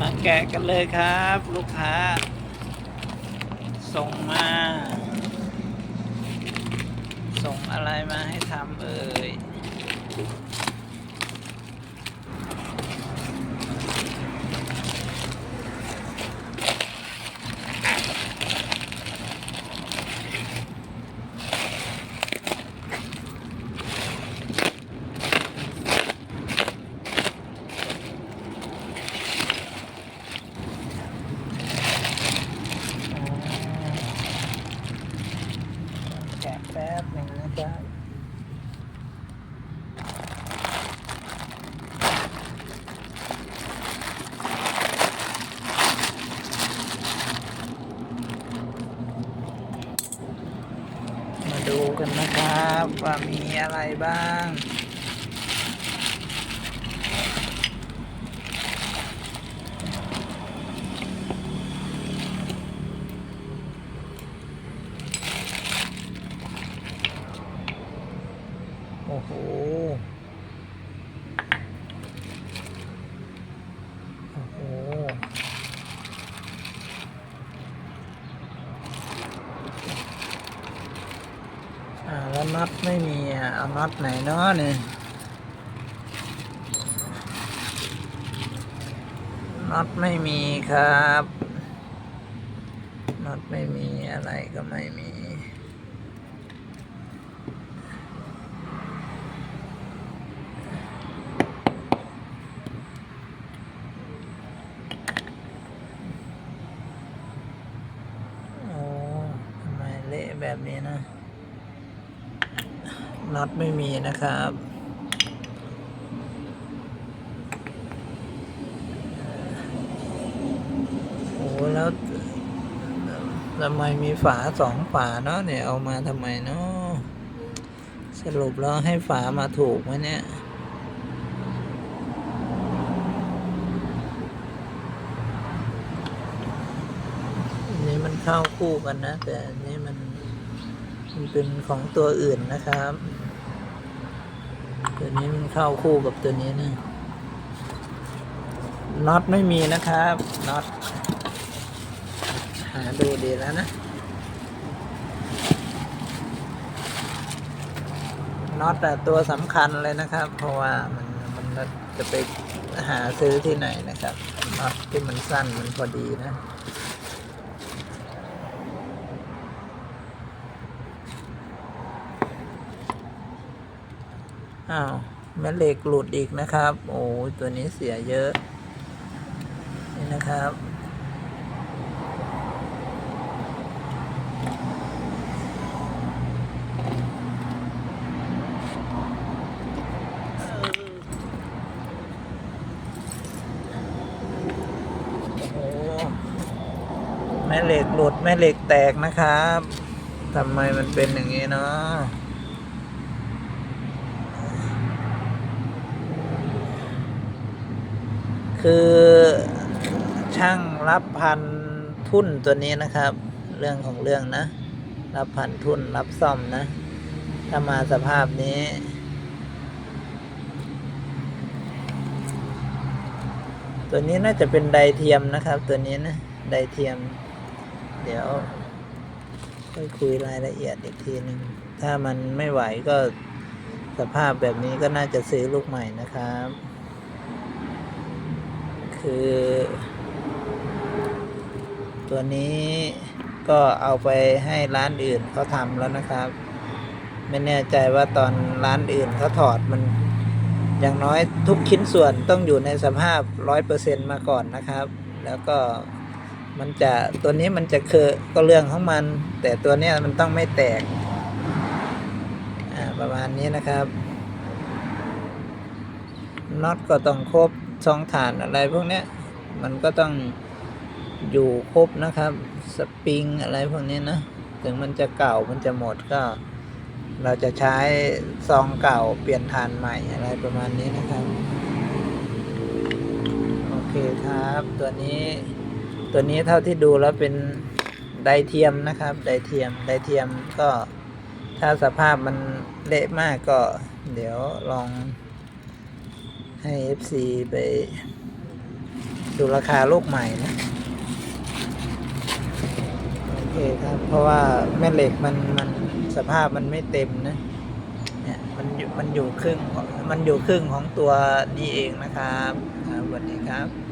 มาแกะกันเลยครับ ลูกค้า ส่งมา ส่งอะไรมาให้ทำเอ่ย แกะแป๊บหนึ่งนะครับ มาดู กันนะครับว่ามีอะไรบ้างโอ้โห โอ้โห อ่า แล้ว น็อตไม่มีอะเอาน็อตไหนเนาะเนี่ยน็อตไม่มีครับน็อตไม่มีอะไรก็ไม่มีโอ้ทำไมเละแบบนี้นะ น็อตไม่มีนะครับโอ้แล้วทำไมมีฝาสองฝาเนาะเนี่ยเอามาทำไมเนาะสรุปแล้วให้ฝามาถูกไหมเนี่ยนนี้มันเข้าคู่กันนะ แต่นนี้มันมัน เป็นของตัวอื่นนะครับ ตัวนี้มันเข้าคู่กับตัวนี้นะน็อตไม่มีนะครับน็อตหาดูดีแล้วนะน็อตอะตัวสำคัญเลยนะครับ เพราะว่ามันมันจะไปหาซื้อที่ไหนนะครับน็อตที่มันสั้นมันพอดีนะ อ้าวแม่เหล็กหลุดอีกนะครับ โอ้ตัวนี้เสียเยอะ นี่นะครับโอ้แม่เหล็กหลุดแม่เหล็กแตกนะครับทำไมมันเป็นอย่างนี้เนาะ คือช่างรับพันทุ่นตัวนี้นะครับ เรื่องของเรื่องนะ รับพันทุ่นรับซ่อมนะ ถ้ามาสภาพนี้ ตัวนี้น่าจะเป็นไดเทียมนะครับ ตัวนี้นะไดเทียม เดี๋ยวค่อยคุยรายละเอียดอีกทีหนึ่งถ้ามันไม่ไหวก็สภาพแบบนี้ก็น่าจะซื้อลูกใหม่นะครับ คือ ตัวนี้ก็เอาไปให้ร้านอื่นเขาทำแล้วนะครับ ไม่แน่ใจว่าตอนร้านอื่นเขาถอดมัน อย่างน้อยทุกชิ้นส่วนต้องอยู่ในสภาพร้อยเปอร์เซ็นมาก่อนนะครับ แล้วก็มันจะตัวนี้มันจะคือก็เรื่องของมัน แต่ตัวเนี้ยมันต้องไม่แตกประมาณนี้นะครับน็อตก็ต้องครบ ช่องฐานอะไรพวกเนี้ยมันก็ต้องอยู่ครบนะครับ สปริงอะไรพวกนี้นะ ถึงมันจะเก่ามันจะหมดก็ เราจะใช้ซองเก่าเปลี่ยนฐานใหม่อะไรประมาณนี้นะครับ โอเคครับ ตัวนี้ตัวนี้เท่าที่ดูแล้วเป็นไดเทียมนะครับ ไดเทียม ไดเทียมก็ถ้าสภาพมันเละมากก็ เดี๋ยวลอง ให้ FC ไปไป ดูราคาโลกใหม่นะ โอเคครับ เพราะว่าแม่เหล็กมันมันสภาพมันไม่เต็มนะ เนี่ยมันมันอยู่ครึ่ง มันอยู่ครึ่งของตัวดีเองนะครับครับสวัสดีครับ